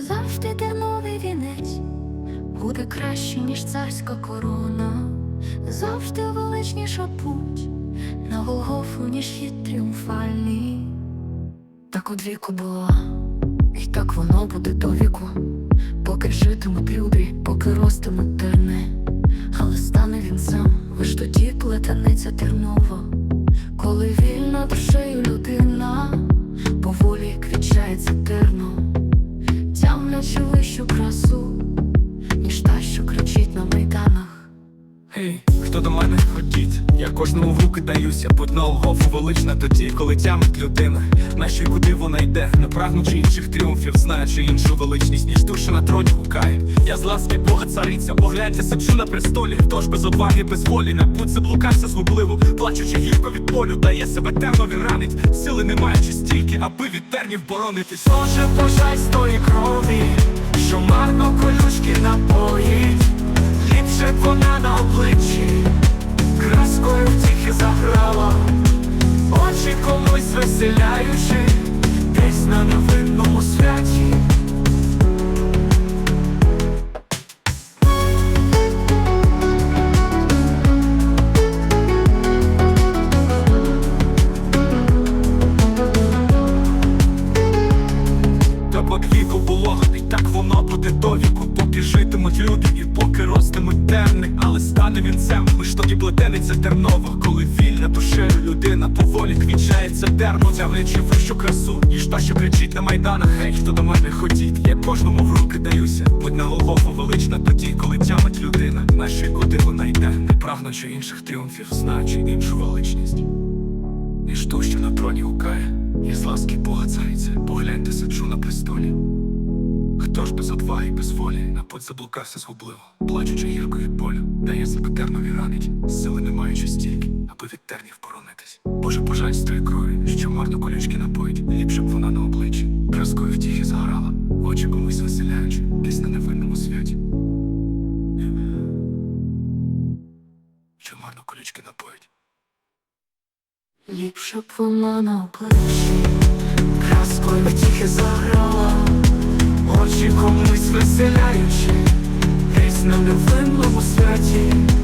Завжди терновий вінець буде краще, ніж царська корона, завжди величніша путь на Голгофу, ніж хід тріумфальний. Так от віку була, і так воно буде до віку, поки житимуть люди, поки ростимуть терни, але стане він сам, лиш тоді плетениця тернова, коли вільна душею людина, поволі квічається терном, тямлячи вищу красу, ніж та, що кричить на майданах. Гей, хто до мене кожному в руки даюся, будь на Голгофу велична тоді, коли тямить людина. Наші куди вона йде, не прагнучи інших тріумфів, знаючи іншу величність, ніж душа на троні гукає. Я з ласки Бога цариця, погляньте, сиджу на престолі. Хто ж без одваги, без волі, на путь заблукався згубливо, плачучи гірко від болю, дає себе темно, ранить. Сили не маючи стільки, аби від тернів боронитись. Боже, пожаль з тої крові, що марно колючки напоїть. Буде до віку, поки житимуть люди і поки ростимуть темник, але стане вінцем, лиш тоді плетениться терново, коли вільна душею людина поволі квічається терно, тявлячи вищу красу, ніж та, що кричить на майданах, гей, хто до мене ходіть, я кожному в руки даюся, будь на Голгофу велична тоді, коли тямить людина, наші куди вона йде, не прагнучи інших тріумфів, знаючи іншу величність. Ніж ту, що на троні гукає, і з ласки Бога цариця, погляньте, сиджу на престолі. Без отваги, без волі, на путь заблукався згубливо, плачучи гірко від болю, дає себе тернові ранить, сили не маючи стільки, аби від тернів боронитись. Боже, пожаль з крові, що марно колючки напоїть, ліпше б вона на обличчі, краскою втіхи заграла, очі комусь веселяючи, десь на невинному святі. Що марно колючки напоїть. Ліпше б вона на обличчі краскою втіхи повному святі.